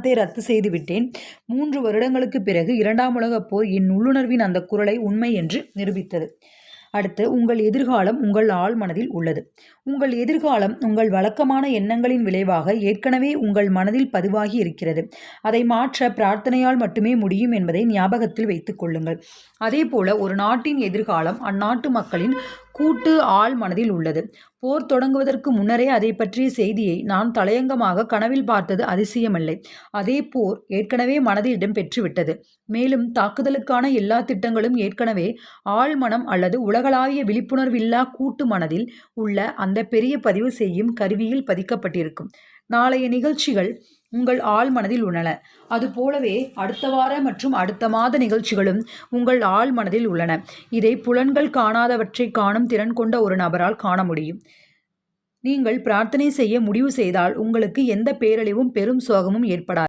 மரணத்தை ரத்து செய்துவிட்டேன். மூன்று வருடங்களுக்குப் பிறகு இரண்டாம் உலகப் போர் என் உள்ளுணர்வின் அந்த குரலை உண்மை என்று நிரூபித்தது. அடுத்து உங்கள் எதிர்காலம் உங்கள் ஆழ்மனதில் உள்ளது. உங்கள் எதிர்காலம் உங்கள் வழக்கமான எண்ணங்களின் விளைவாக ஏற்கனவே உங்கள் மனதில் பதிவாகி இருக்கிறது. அதை மாற்ற பிரார்த்தனையால் மட்டுமே முடியும் என்பதை ஞாபகத்தில் வைத்துக் கொள்ளுங்கள். அதேபோல ஒரு நாட்டின் எதிர்காலம் அந்நாட்டு மக்களின் கூட்டு ஆள் மனதில் உள்ளது. போர் தொடங்குவதற்கு முன்னரே அதை பற்றிய செய்தியை நான் தலையங்கமாக கனவில் பார்த்தது அதிசயமில்லை. அதே போர் ஏற்கனவே மனதில் இடம் பெற்றுவிட்டது. மேலும் தாக்குதலுக்கான எல்லா திட்டங்களும் ஏற்கனவே ஆழ்மனம் அல்லது உலகளாவிய விழிப்புணர்வில்லா கூட்டு மனதில் உள்ள அந்த பெரிய பதிவு செய்யும் கருவியில் பதிக்கப்பட்டிருக்கும். நாளைய நிகழ்ச்சிகள் உங்கள் ஆள் மனதில் உள்ளன. அதுபோலவே அடுத்த வார மற்றும் அடுத்த மாத நிகழ்ச்சிகளும் உங்கள் ஆள் மனதில் உள்ளன. இதை புலன்கள் காணாதவற்றை காணும் திறன் கொண்ட ஒரு நபரால் காண முடியும். நீங்கள் பிரார்த்தனை செய்ய முடிவு செய்தால் உங்களுக்கு எந்த பேரழிவும் பெரும் சோகமும் ஏற்படாது.